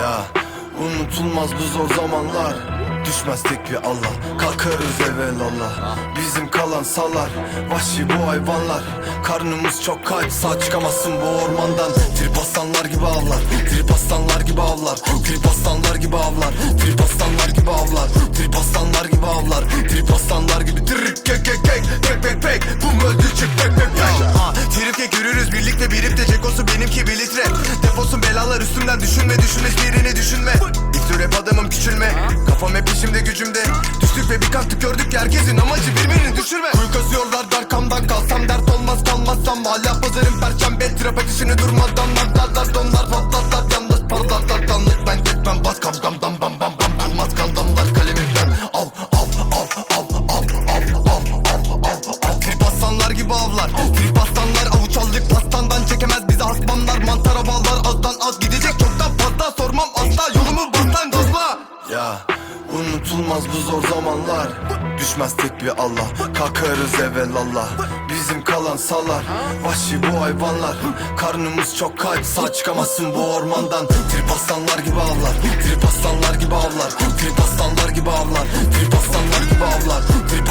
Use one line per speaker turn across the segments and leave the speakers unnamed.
Ya unutulmaz bu zor zamanlar. Düşmez tek bir Allah. Kalkarız evelallah Bizim kalan salar Vahşi bu hayvanlar. Karnımız çok kaç Sağ çıkamazsın bu ormandan. Trip aslanlar gibi avlar Trip aslanlar gibi avlar. Trip aslanlar gibi avlar Trip aslanlar gibi avlar. Trip aslanlar gibi avlar Trip aslanlar gibi. Trip kek
üstümden düşünme hiçbirini düşünme. İlk rap adamım küçülme. Kafam hep işimde gücümde. Düştük ve bir kalktık gördük herkesin amacı birbirini düşürme. Kuyu kazıyorlar darkamdan kalsam dert olmaz kalmazsam Hala pazarın perşembe trap ateşini durmadan
Düşmez tek bir Allah. Kalkarız evelallah Bizim kalan salar Vahşi bu hayvanlar. Karnımız çok kaç Sağ çıkamazsın bu ormandan. Trip aslanlar gibi avlar. Trip aslanlar gibi avlar. Trip aslanlar gibi avlar. Trip aslanlar gibi avlar. Trip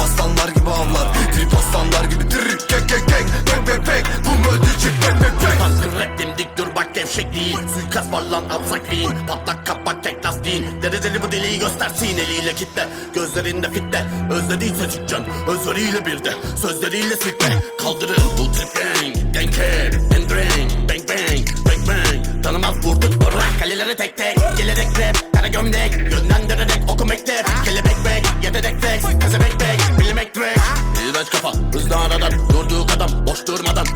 aslanlar gibi
değil. Suikast var lan alsak değil Patlak kapak tek lastiğin. Deli bu deliği göstersin. Eliyle kitle Gözlerinde fitte Özlediyse çıkacaksın Özveriyle bir de. Sözleriyle silkme Kaldırın bu trip gang. Head and drink Bang bang bang bang. Tanımaz vurduk bırak. Kaleleri tek tek. Gelerek rap Kara gömlek. Yönlendirerek oku mekter Kelebek bek Yeterek flex. Kazebek bek Bilmek track. İğrenç kafa Hızlı aradan. Durduk adam Boş durmadan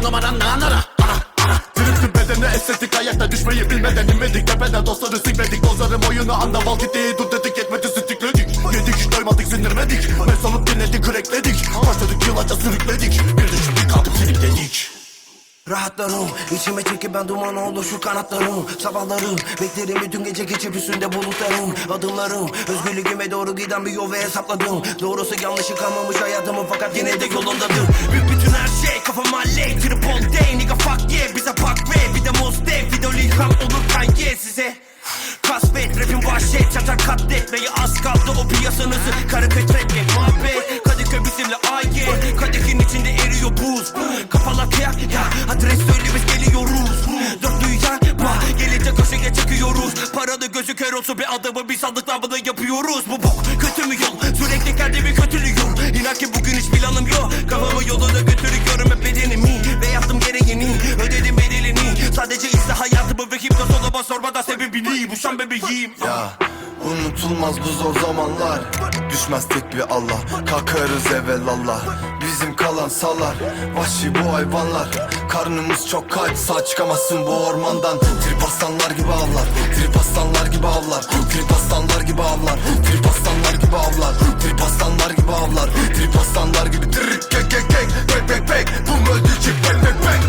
Bizi numaran nan ara Ara ara
Tripli bedene estetik ayakta düşmeyi bilmeden inmedik. Tepeden dostları sikmedik. Dozlarım oyunu anda val kitleyi dur dedik. Yetmedi stikledik Yedik doymadık sindirmedik. Mes alıp dinledik kürekledik. Başladık yıllarca sürükledik. Bir düşündük kalkıp dedik
Rahatlarım içime çekip ben duman oldu şu kanatlarım. Sabahlarım beklerim bütün gece geçip üstünde bulutlarım. Adımlarım özgürlüğüme doğru giden bir yol hesapladım. Doğrusu yanlışı kalmamış hayatımın fakat yine de yolundadır. Büyük bütün her şey kafam halley Triple day. Nigga fuck yeah bize pak ve Bir de Mustang video ilham olur Kanye size. Kasvet rapin vahşet çatar katletmeyi az kaldı o piyasanızı. Karikatür etmek muhabbet Paralı gözü kör olsun bir adamı bir sandıkla bunu yapıyoruz. Bu bok kötü mü yol? Sürekli kendimi kötülüyorum İnan ki bugün hiç planım yok. Kafamı yoluna götürüyorum hipnoz olama sormadan sebebini Bu şan bebeğim.
Ya unutulmaz bu zor zamanlar. Düşmez tek bir Allah. Kalkarız evelallah Bizim kalan salar Vahşi bu hayvanlar. Karnımız çok kaç Sağ çıkamazsın bu ormandan. Trip aslanlar gibi avlar. Trip aslanlar gibi avlar. Trip aslanlar gibi avlar. Trip aslanlar gibi avlar